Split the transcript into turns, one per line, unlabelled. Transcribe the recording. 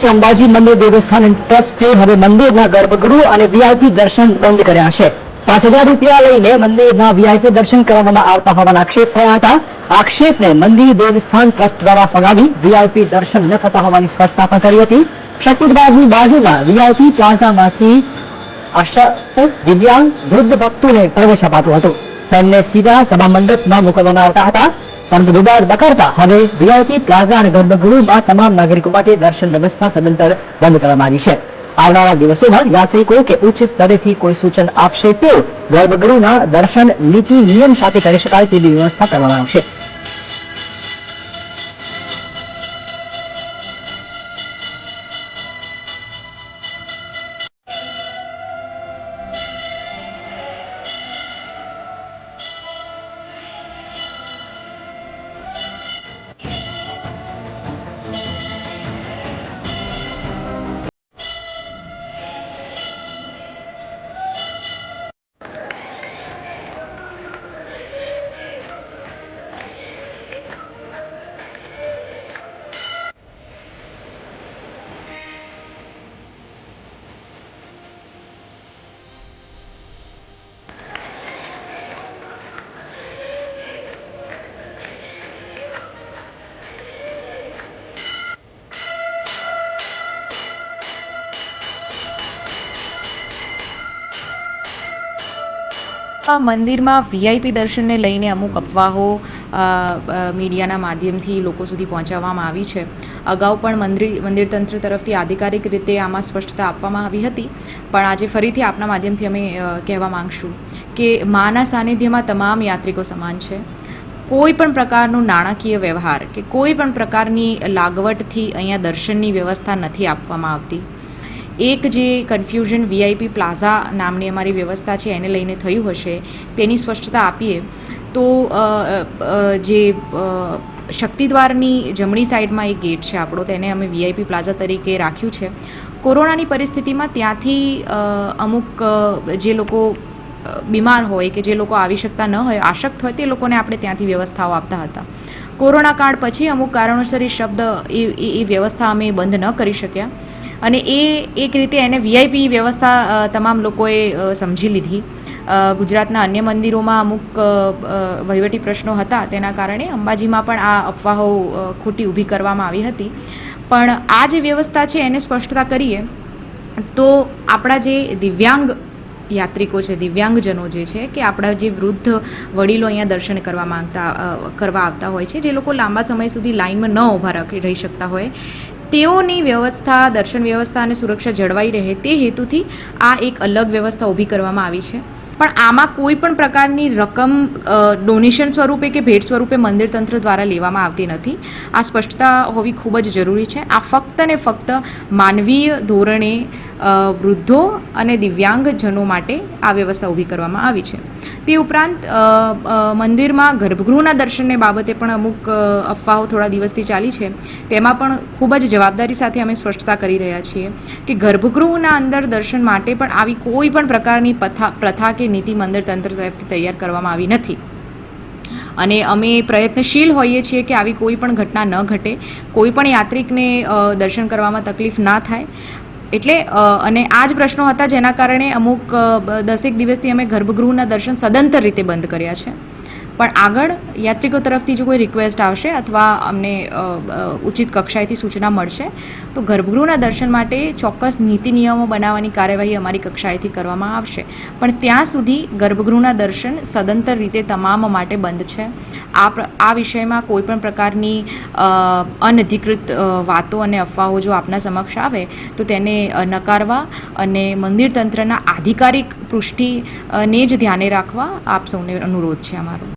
છે અંબાજી મંદિર દેવસ્થાન ટ્રસ્ટે હવે મંદિરના ગર્ભગૃહ અને વીઆઈપી દર્શન બંધ કર્યા છે. પાંચ હજાર રૂપિયા લઈને મંદિરના વીઆઈપી દર્શન કરવામાં આવતા હોવાના આક્ષેપ થયા હતા. આક્ષેપને મંદિર દેવસ્થાન ટ્રસ્ટ દ્વારા ફગાવી વીઆઈપી દર્શન ન થતા હોવાની સ્પષ્ટતા પણ કરી હતી. શક્તિદ્વારની બાજુમાં વીઆઈપી પ્લાઝામાંથી અશક્ત દિવ્યાંગ, વૃદ્ધ ભક્તોને પ્રવેશ અપાતું હતું. તેમને સીધા સભા મંડપમાં મોકલવામાં આવતા હતા. પરંતુ વિવાદ બકરતા હવે વીઆઈપી પ્લાઝા અને ગર્ભગૃહમાં તમામ નાગરિકો માટે દર્શન વ્યવસ્થા સદંતર બંધ કરવામાં આવી છે. આવનારા દિવસોમાં યાત્રિકો કે ઉચ્ચ સ્તરેથી કોઈ સૂચન આપશે તો ગર્ભગૃહના દર્શન નીતિ નિયમ સાથે કરી શકાય તેવી વ્યવસ્થા કરવામાં આવશે.
આ મંદિરમાં વીઆઈપી દર્શનને લઈને અમુક અફવાઓ અ, અ, મીડિયાના માધ્યમથી લોકો સુધી પહોંચાડવામાં આવી છે. અગાઉ પણ મંદિર મંદિર તંત્ર તરફથી આધિકારિક રીતે આમાં સ્પષ્ટતા આપવામાં આવી હતી. પણ આજે ફરીથી આપના માધ્યમથી અમે કહેવા માંગશું કે માના સાનિધ્યમાં તમામ યાત્રિકો સમાન છે. કોઈ પણ પ્રકારનો નાણાકીય વ્યવહાર કે કોઈ પણ પ્રકારની લાગવટથી અહીંયા દર્શનની વ્યવસ્થા નથી આપવામાં આવતી. એક જે કન્ફ્યુઝન વીઆઈપી પ્લાઝા નામની અમારી વ્યવસ્થા છે, એને લઈને થયું હશે, તેની સ્પષ્ટતા આપીએ. તો જે શક્તિદ્વારની જમણી સાઈડમાં એક ગેટ છે આપણો, તેને અમે વીઆઈપી પ્લાઝા તરીકે રાખ્યું છે. કોરોનાની પરિસ્થિતિમાં ત્યાંથી અમુક જે લોકો બીમાર હોય કે જે લોકો આવી શકતા ન હોય, આશક્ત હોય, તે લોકોને આપણે ત્યાંથી વ્યવસ્થાઓ આપતા હતા. કોરોના કાળ પછી અમુક કારણોસર એ શબ્દ એ વ્યવસ્થા અમે બંધ ન કરી શક્યા. અને એ એક રીતે એને વીઆઈપી વ્યવસ્થા તમામ લોકોએ સમજી લીધી. ગુજરાતના અન્ય મંદિરોમાં અમુક વહીવટી પ્રશ્નો હતા, તેના કારણે અંબાજીમાં પણ આ અફવાઓ ખોટી ઊભી કરવામાં આવી હતી. પણ આ જે વ્યવસ્થા છે, એને સ્પષ્ટતા કરીએ, તો આપણા જે દિવ્યાંગ યાત્રિકો છે, દિવ્યાંગજનો જે છે, કે આપણા જે વૃદ્ધ વડીલો અહીંયા દર્શન કરવા માંગતા કરવા આવતા હોય છે, જે લોકો લાંબા સમય સુધી લાઇનમાં ન ઊભા રહી શકતા હોય તેઓની વ્યવસ્થા, દર્શન વ્યવસ્થા અને સુરક્ષા જળવાઈ રહે તે હેતુથી આ એક અલગ વ્યવસ્થા ઊભી કરવામાં આવી છે. પણ આમાં કોઈ પણ પ્રકારની રકમ ડોનેશન સ્વરૂપે કે ભેટ સ્વરૂપે મંદિર તંત્ર દ્વારા લેવામાં આવતી નથી. આ સ્પષ્ટતા હોવી ખૂબ જ જરૂરી છે. આ ફક્ત ને ફક્ત માનવીય ધોરણે વૃદ્ધો અને દિવ્યાંગજનો માટે આ વ્યવસ્થા ઊભી કરવામાં આવી છે. તે ઉપરાંત મંદિરમાં ગર્ભગૃહના દર્શનને બાબતે પણ અમુક અફવાઓ થોડા દિવસથી ચાલી છે. તેમાં પણ ખૂબ જ જવાબદારી સાથે અમે સ્પષ્ટતા કરી રહ્યા છીએ કે ગર્ભગૃહના અંદર દર્શન માટે પણ આવી કોઈ પણ પ્રકારની પ્રથા પ્રથા કે નીતિ મંદિર તંત્ર તરફથી તૈયાર કરવામાં આવી નથી. અને અમે પ્રયત્નશીલ હોઈએ છીએ કે આવી કોઈ પણ ઘટના ન ઘટે, કોઈ પણ યાત્રિકને દર્શન કરવામાં તકલીફ ના થાય. એટલે અને આ જ પ્રશ્નો હતા જેના કારણે અમુક દસેક દિવસથી અમે ગર્ભગૃહના દર્શન સદંતર રીતે બંધ કર્યા છે. પણ આગળ યાત્રિકો તરફથી જો કોઈ રિક્વેસ્ટ આવશે અથવા અમને ઉચિત કક્ષાએથી સૂચના મળશે, તો ગર્ભગૃહના દર્શન માટે ચોક્કસ નીતિ નિયમો બનાવવાની કાર્યવાહી અમારી કક્ષાએથી કરવામાં આવશે. પણ ત્યાં સુધી ગર્ભગૃહના દર્શન સદંતર રીતે તમામ માટે બંધ છે. આ આ વિષયમાં કોઈ પણ પ્રકારની અનધિકૃત વાતો અને અફવાઓ જો આપના સમક્ષ આવે, તો તેને નકારવા અને મંદિર તંત્રના આધિકારિક પૃષ્ટિને જ ધ્યાને રાખવા આપ સૌને અનુરોધ છે અમારો.